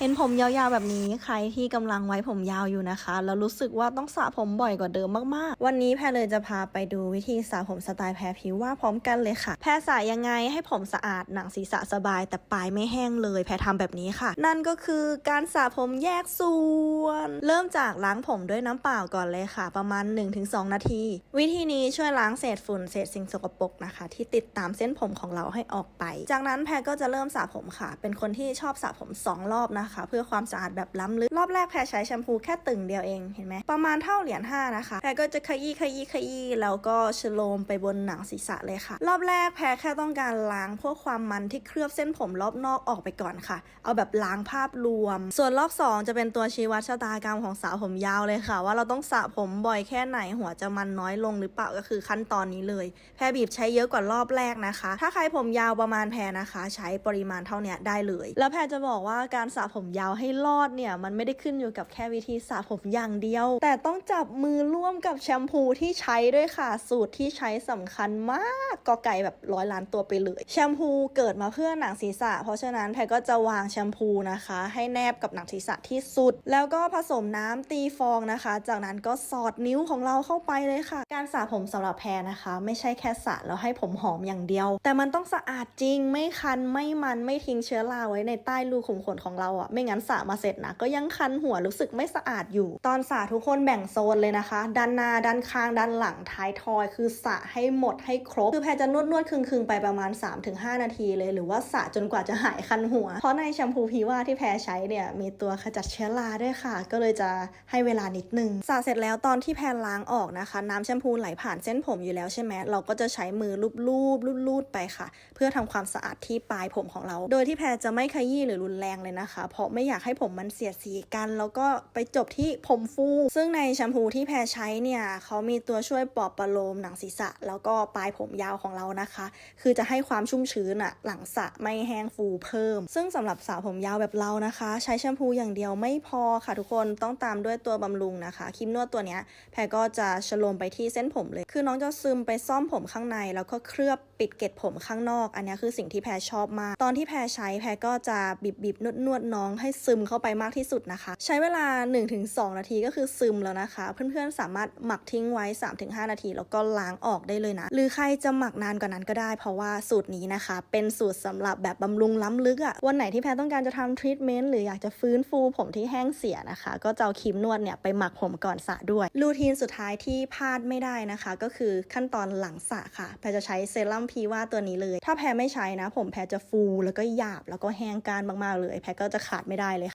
เห็นผมยาวๆแบบนี้ใครที่กำลังไว้ผมยาวอยู่นะคะ แล้วรู้สึกว่าต้องสระผมบ่อยกว่าเดิมมากๆ วันนี้แพรเลยจะพาไปดูวิธีสระผมสไตล์แพรผิวว่าพร้อมกันเลยค่ะ แพรสระยังไงให้ผมสะอาดหนังศีรษะสบาย แต่ปลายไม่แห้งเลย แพรทำแบบนี้ค่ะ นั่นก็คือการสระผมแยกส่วน เริ่มจากล้างผมด้วยน้ำเปล่าก่อนเลยค่ะ ประมาณ 1-2 นาที วิธีนี้ช่วยล้างเศษฝุ่นเศษสิ่งสกปรกนะคะ ที่ติดตามเส้นผมของเราให้ออกไป จากนั้นแพรก็จะเริ่มสระผมค่ะ เป็นคนที่ชอบสระผมสองรอบนะคะ เพื่อความสะอาดแบบล้ำลึก รอบแรกแพรใช้แชมพูแค่ตึงเดียวเองเห็นไหมประมาณเท่าเหรียญ5นะคะแพรก็จะขยี้ขยี้ขยี้แล้วก็ชโลมไปบนหนังศีรษะเลยค่ะ รอบแรกแพรแค่ต้องการล้างพวกความมันที่เคลือบเส้นผมรอบนอกออกไปก่อนค่ะ เอาแบบล้างภาพรวม ส่วนรอบ 2 จะเป็นตัวชี้วัดชะตากรรมของสาวผมยาวเลยค่ะ ว่าเราต้องสระผมบ่อยแค่ไหนหัวจะมันน้อยลงหรือเปล่าก็คือขั้นตอนนี้เลย แพรบีบใช้เยอะกว่ารอบแรกนะคะ ถ้าใครผมยาวประมาณแพรนะคะ ใช้ปริมาณเท่านี้ได้เลย แล้วแพรจะบอกว่าการสระผผมยาวให้รอดเนี่ยมันไม่ได้ขึ้นอยู่กับแค่วิธีสระผมอย่างเดียว แต่ต้องจับมือร่วมกับแชมพูที่ใช้ด้วยค่ะ สูตรที่ใช้สำคัญมากกอไก่แบบร้อยล้านตัวไปเลย แชมพูเกิดมาเพื่อหนังศีรษะ เพราะฉะนั้นแพรก็จะวางแชมพูนะคะ ให้แนบกับหนังศีรษะที่สุด แล้วก็ผสมน้ำตีฟองนะคะ จากนั้นก็สอดนิ้วของเราเข้าไปเลยค่ะ การสระผมสำหรับแพรนะคะ ไม่ใช่แค่สระแล้วให้ผมหอมอย่างเดียว แต่มันต้องสะอาดจริงไม่คันไม่มันไม่ทิ้งเชื้อราไว้ในใต้รูขุมขนของเราอะะไม่งั้นสระมาเสร็จนะก็ยังคันหัวรู้สึกไม่สะอาดอยู่ ตอนสระทุกคนแบ่งโซนเลยนะคะ ด้านหน้าด้านข้างด้านหลังท้ายทอย คือสระให้หมดให้ครบ คือแพรจะนวดนวดๆคึงๆไปประมาณ 3-5 นาทีเลย หรือว่าสระจนกว่าจะหายคันหัว เพราะในแชมพูพีว่าที่แพรใช้เนี่ยมีตัวขจัดเชื้อราด้วยค่ะ ก็เลยจะให้เวลานิดนึงสระเสร็จแล้วตอนที่แพรล้างออกนะคะ น้ำแชมพูไหลผ่านเส้นผมอยู่แล้วใช่ไหมเราก็จะใช้มือลูบๆลูดๆไปค่ะ เพื่อทำความสะอาดที่ปลายผมของเรา โดยที่แพรจะไม่ขยี้หรือรุนแรงเลยนะคะเพราะไม่อยากให้ผมมันเสียดสีกัน แล้วก็ไปจบที่ผมฟู ซึ่งในแชมพูที่แพรใช้เนี่ยเขามีตัวช่วยปลอบประโลมหนังศีรษะ แล้วก็ปลายผมยาวของเรานะคะ คือจะให้ความชุ่มชื้นอะหลังสระไม่แห้งฟูเพิ่ม ซึ่งสำหรับสาวผมยาวแบบเรานะคะ ใช้แชมพูอย่างเดียวไม่พอค่ะทุกคนต้องตามด้วยตัวบำรุงนะคะครีมนวดตัวเนี้ยแพรก็จะชโลมไปที่เส้นผมเลย คือน้องจะซึมไปซ่อมผมข้างใน แล้วก็เคลือบปิดเกล็ดผมข้างนอก อันนี้คือสิ่งที่แพรชอบมาก ตอนที่แพรใช้แพรก็จะบีบบีบนวดนวดน้องให้ซึมเข้าไปมากที่สุดนะคะ ใช้เวลา 1-2 นาทีก็คือซึมแล้วนะคะ เพื่อนๆสามารถหมักทิ้งไว้ 3-5 นาที แล้วก็ล้างออกได้เลยนะ หรือใครจะหมักนานกว่านั้นก็ได้ เพราะว่าสูตรนี้นะคะ เป็นสูตรสำหรับแบบบำรุงล้ำลึกอะวันไหนที่แพรต้องการจะทำทรีทเมนต์หรืออยากจะฟื้นฟูผมที่แห้งเสียนะคะ ก็จะเอาครีมนวดเนี่ยไปหมักผมก่อนสระด้วยรูทีนสุดท้ายที่พลาดไม่ได้นะคะ ก็คือขั้นตอนหลังสระค่ะแพรจะใช้เซรั่มพีว่าตัวนี้เลย ถ้าแพรไม่ใช้นะ ผมแพรจะฟูแล้วก็หยาบแล้วก็แห้งก้านมากๆเลย แพรก็จะขาดไม่ได้เลย